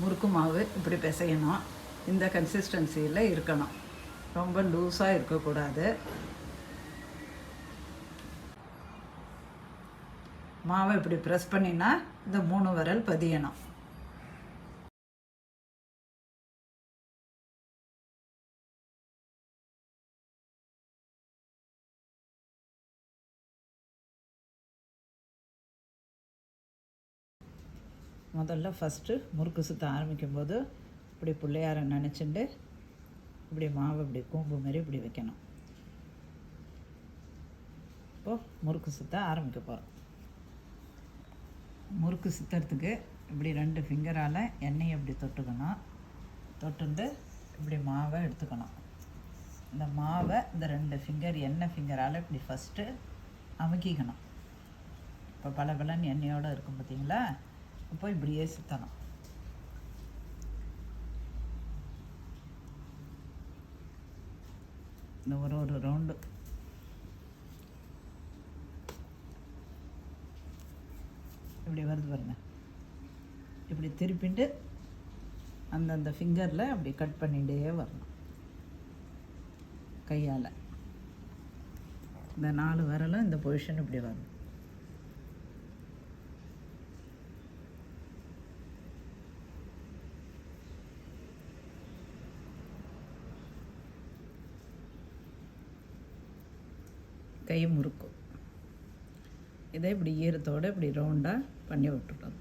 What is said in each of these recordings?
முறுக்கு மாவு இப்படி பிசையணும். இந்த கன்சிஸ்டன்சியில் இருக்கணும். ரொம்ப லூஸாக இருக்கக்கூடாது. மாவை இப்படி ப்ரெஸ் பண்ணினா இந்த மூணு விரல் பதியணும். முதல்ல ஃபஸ்ட்டு முறுக்கு சுற்ற ஆரம்பிக்கும் போது இப்படி பிள்ளையார நினச்சிண்டு இப்படி மாவை இப்படி கூம்பு மாதிரி இப்படி வைக்கணும். இப்போது முறுக்கு சுற்ற ஆரம்பிக்க போகிறோம் முறுக்கு சுற்றுறதுக்கு இப்படி ரெண்டு ஃபிங்கரால் எண்ணெயை இப்படி தொட்டுக்கணும். தொட்டுண்டு இப்படி மாவை எடுத்துக்கணும். இந்த மாவை இந்த ரெண்டு ஃபிங்கர் எண்ணெய் ஃபிங்கரால் இப்படி ஃபஸ்ட்டு அமுக்கிக்கணும். இப்போ பல பலன் எண்ணெயோடு இருக்கும் பார்த்தீங்களா அப்போ இப்படியே சுற்றணும் இந்த ஒரு ஒரு ரவுண்டு இப்படி வருது பாருங்க. இப்படி திருப்பிட்டு அந்தந்த ஃபிங்கரில் அப்படி கட் பண்ணிகிட்டே வரணும். கையால். இந்த நாலு விரலும் இந்த பொசிஷன் இப்படி வரணும். கை முறுக்கும். இதை இப்படி ஈரத்தோடு இப்படி ரவுண்டாக பண்ணி விட்டுட்டோம்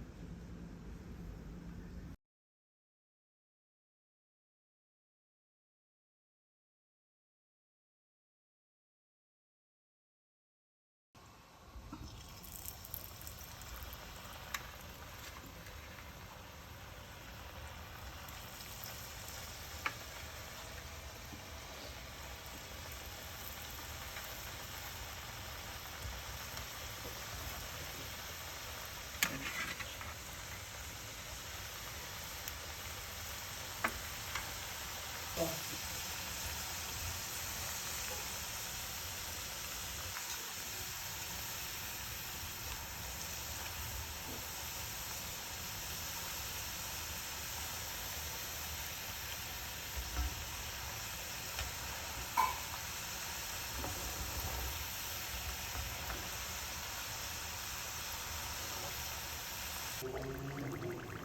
Thank you.